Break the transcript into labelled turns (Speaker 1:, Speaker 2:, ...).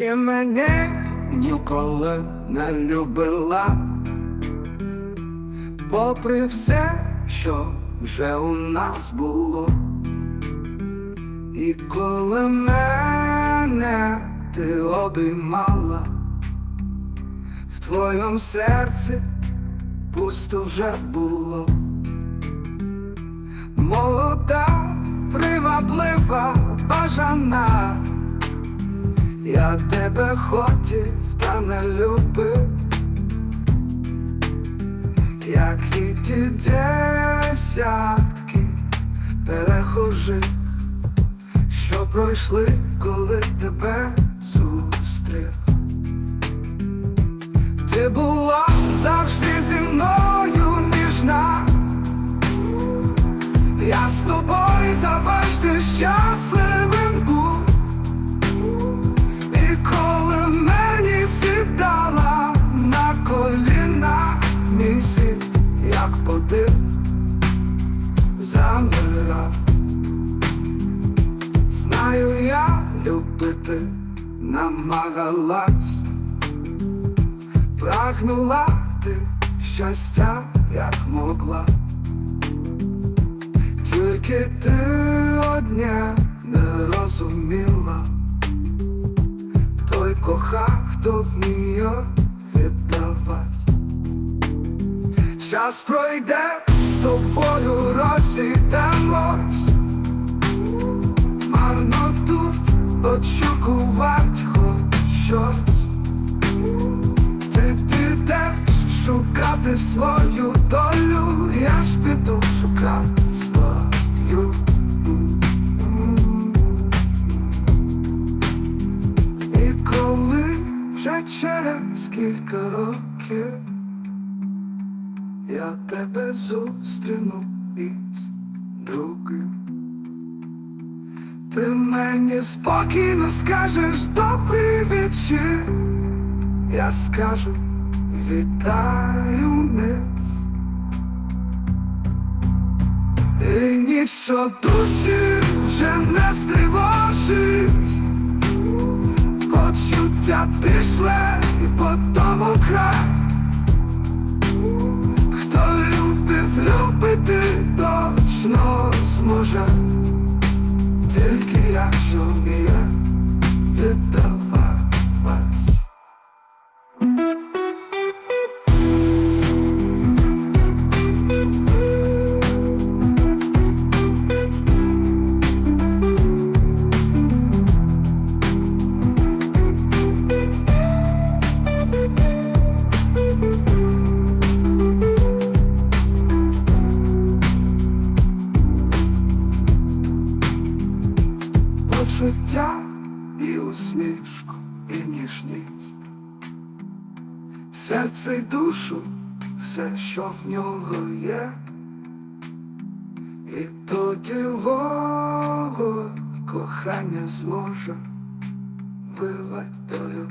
Speaker 1: Ти мене ніколи не любила, попри все, що вже у нас було. І коли мене ти обіймала, в твоєму серці пусто вже було. Молода, приваблива, бажана, я тебе хотів та не любив, як і ті десятки перехожих, що пройшли, коли тебе зустрів. Ти була завжди зі мною ніжна. Я з тобою завжди щасливим подив, замирав. Знаю, я любити намагалась, прагнула ти щастя, як могла. Тільки ти одня не розуміла, той кохав, хто вміє. Час пройде, з тобою розійдемось, марно тут очікувати хоч щось. Ти підеш шукати свою долю, я ж піду шукати свою. І коли вже через кілька років я тебе зустріну із другим. Ти мені спокійно скажеш добрий вечір. Я скажу вітаю вниз І нічого душі вже не стривожить Почуття пішли по тому край morza почуття і усмішку, і ніжність, серце й душу, все, що в нього є, і тоді вогонь кохання зможе вирвать долю